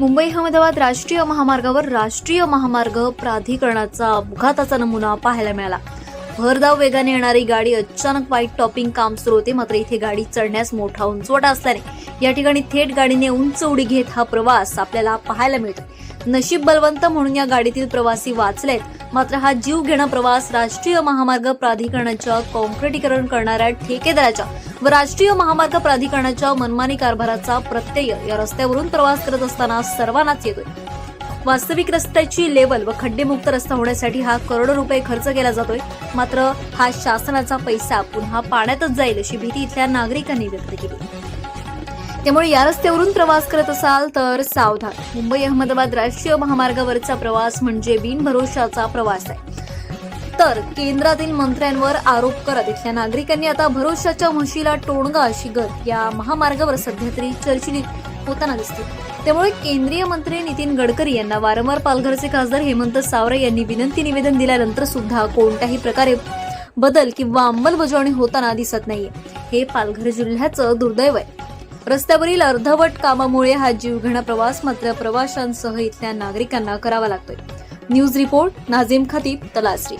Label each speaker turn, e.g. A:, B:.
A: मुंबई अहमदाबाद राष्ट्रीय महामार्गावर राष्ट्रीय महामार्ग प्राधिकरणाचा अपघाताचा नमुना पाहायला मिळाला. भरधाव वेगाने येणारी गाडी अचानक वाईट टॉपिंग काम सुरू होते मात्र इथे गाडी चढण्यास मोठा उंचवटा असल्याने या ठिकाणी थेट गाडीने उंच उडी घेत हा प्रवास आपल्याला पाहायला मिळतो नशीब बलवंत म्हणून या गाडीतील प्रवासी वाचलेत. मात्र हा जीव घेणा प्रवास राष्ट्रीय महामार्ग प्राधिकरणाच्या कॉन्क्रिटीकरण करणाऱ्या ठेकेदाराच्या व राष्ट्रीय महामार्ग प्राधिकरणाच्या मनमानी कारभाराचा प्रत्यय या रस्त्यावरून प्रवास करत असताना सर्वांनाच येतोय. वास्तविक रस्त्याची लेवल व खड्डेमुक्त रस्ता होण्यासाठी हा करोडो रुपये खर्च केला जातोय. मात्र हा शासनाचा पैसा पुन्हा पाण्यातच जाईल अशी भीती इथल्या नागरिकांनी व्यक्त केली. त्यामुळे या रस्त्यावरून प्रवास करत असाल तर सावधान. मुंबई अहमदाबाद राष्ट्रीय महामार्गावरचा प्रवास म्हणजे बिनभरोशाचा प्रवास आहे. तर केंद्रातील मंत्र्यांवर आरोप करत इथल्या नागरिकांनी आता भरोशाच्या म्हशीला टोणगा अशी गत या महामार्गावर सध्या तरी चर्चिली होताना दिसते. त्यामुळे केंद्रीय मंत्री नितीन गडकरी यांना वारंवार पालघरचे खासदार हेमंत सावरे यांनी विनंती निवेदन दिल्यानंतर सुद्धा कोणत्याही प्रकारे बदल किंवा अंमलबजावणी होताना दिसत नाहीये. हे पालघर जिल्ह्याचं दुर्दैव आहे. रस्त्यावरील अर्धवट कामामुळे हा जीवघेणा प्रवास मात्र प्रवाशांसह इथल्या नागरिकांना करावा लागतोय. News report Nazim Khatib Talasari.